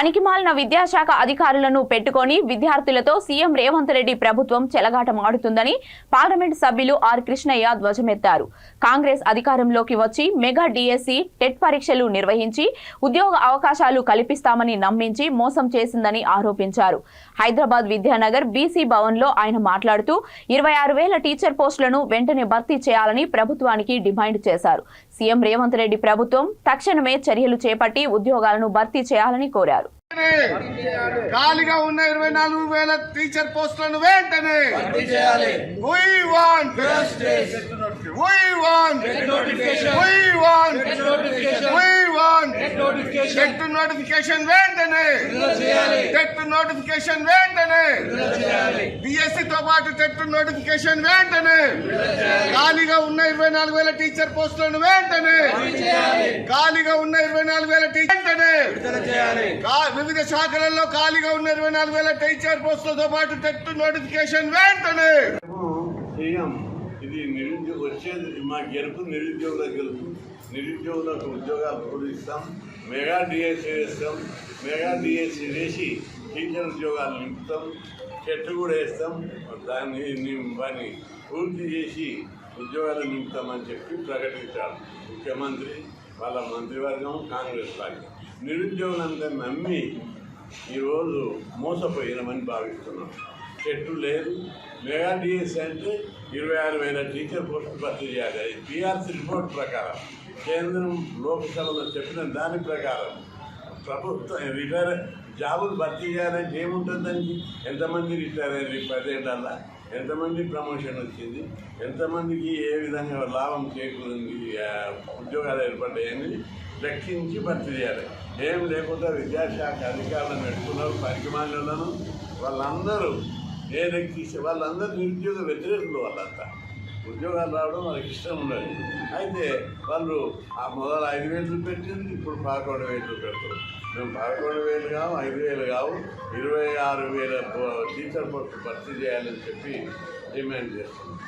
పనికిమాలిన విద్యాశాఖ అధికారులను పెట్టుకొని విద్యార్థులతో సీఎం రేవంత్ రెడ్డి ప్రభుత్వం చెలగాటమాడుతుందని పార్లమెంట్ సభ్యులు ఆర్ కృష్ణయ్య ధ్వజమెత్తారు. కాంగ్రెస్ అధికారంలోకి వచ్చి మెగా డిఎస్సి టెట్ పరీక్షలు నిర్వహించి ఉద్యోగ అవకాశాలు కల్పిస్తామని నమ్మించి మోసం చేసిందని ఆరోపించారు. హైదరాబాద్ విద్యానగర్ బీసీ భవన్లో ఆయన మాట్లాడుతూ ఇరవై ఆరు వేల టీచర్ పోస్టులను వెంటనే భర్తీ చేయాలని ప్రభుత్వానికి డిమాండ్ చేశారు. సీఎం రేవంత్ రెడ్డి ప్రభుత్వం తక్షణమే చర్యలు చేపట్టి ఉద్యోగాలను భర్తీ చేయాలని కోరారు. ఖాళీగా ఉన్న ఇరవై నాలుగు వేల టీచర్ పోస్టులను వెంటనే We want We want We want We want TET notification వెంటనే టెట్ నోటిఫికేషన్ వెంటనే డిఎస్సి పాటు టెట్ నోటిఫికేషన్ వెంటనే. ఖాళీగా ఉన్న ఇరవై నాలుగు వేల టీచర్ పోస్టులను వెంటనే. ఖాళీగా ఉన్న ఇరవై నాలుగు వేల టీచర్ వెంటనే. వివిధ శాఖలలో ఖాళీగా ఉన్న ఇరవై నాలుగు వేల టీచర్ పోస్టులతో పాటు టెట్ నోటిఫికేషన్ వెంటనే. ఇది నిరుద్యోగ వచ్చేది మా గెలుపు నిరుద్యోగుల గెలుపు. నిరుద్యోగులకు ఉద్యోగాలు పూరిస్తాం మెగా డిఎస్సీ వేస్తాం. మెగా డిఎస్సీ వేసి టీచర్ ఉద్యోగాలు నింపుతాం. చెట్టు కూడా వేస్తాం. దాన్ని పని పూర్తి చేసి ఉద్యోగాలు నింపుతామని చెప్పి ప్రకటించారు ముఖ్యమంత్రి వాళ్ళ మంత్రివర్గం కాంగ్రెస్ పార్టీ. నిరుద్యోగులందరినీ నమ్మి ఈరోజు మోసపోయినామని భావిస్తున్నాం. చెట్టు లేదు. మెగా డిఎస్ అంటే ఇరవై ఆరు వేల టీచర్ పోస్టులు భర్తీ చేయాలి. అది పిఆర్సీ రిపోర్ట్ ప్రకారం. కేంద్రం లోక్సభలో చెప్పిన దాని ప్రకారం ప్రభుత్వం రిటైర్ జాబులు భర్తీ చేయాలంటే ఏముంటుందండి? ఎంతమంది రిటైర్ అయ్యారు ఈ పదేళ్ళల్లో ఎంతమంది ప్రమోషన్ వచ్చింది? ఎంతమందికి ఏ విధంగా లాభం చేకూరింది? ఉద్యోగాలు ఏర్పడ్డాయని లెక్కించి భర్తీ చేయాలి. ఏం లేకుండా విద్యాశాఖ అధికారులను పెట్టుకున్నారు పరికమాలను వాళ్ళందరూ ఏ లెక్కిస్తే వాళ్ళందరూ నిరుద్యోగ వ్యతిరేకులు వాళ్ళంతా. ఉద్యోగాలు రావడం వాళ్ళకి ఇష్టం ఉండదు. అయితే వాళ్ళు ఆ మొదలు ఐదు వేలు పెట్టింది ఇప్పుడు పదకొండు వేలు పెడతారు. మేము పదకొండు వేలు కావు ఐదు వేలు కావు. ఇరవై ఆరు వేల టీచర్ పోస్టు భర్తీ చేయాలని చెప్పి డిమాండ్ చేస్తున్నాం.